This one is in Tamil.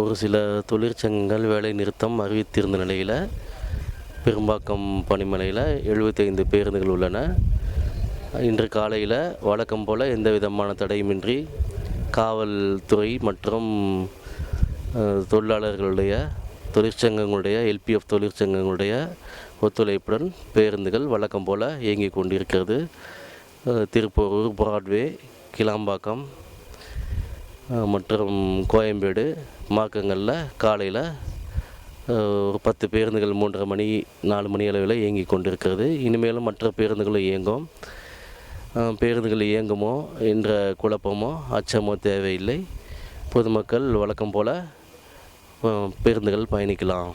ஒரு சில தொழிற்சங்கங்கள் வேலை நிறுத்தம் அறிவித்திருந்த நிலையில் பெரும்பாக்கம் பணிமனையில் எழுபத்தைந்து பேருந்துகள் உள்ளன. இன்று காலையில் வழக்கம் போல் எந்த விதமான தடையுமின்றி காவல்துறை மற்றும் தொழிலாளர்களுடைய தொழிற்சங்கங்களுடைய எல்பிஎஃப் தொழிற்சங்கங்களுடைய ஒத்துழைப்புடன் பேருந்துகள் வழக்கம் போல் இயங்கிக் கொண்டிருக்கிறது. திருப்பூர் பிராட்வே கிளாம்பாக்கம் மற்றும் கோயம்பேடு மார்க்கங்களில் காலையில் ஒரு பத்து பேருந்துகள் மூன்றரை மணி நாலு மணி அளவில் இயங்கி கொண்டிருக்கிறது. இனிமேலும் மற்ற பேருந்துகளும் இயங்கும். பேருந்துகள் இயங்குமோ என்ற குழப்பமோ அச்சமோ தேவையில்லை. பொதுமக்கள் வழக்கம் போல் பேருந்துகள் பயணிக்கலாம்.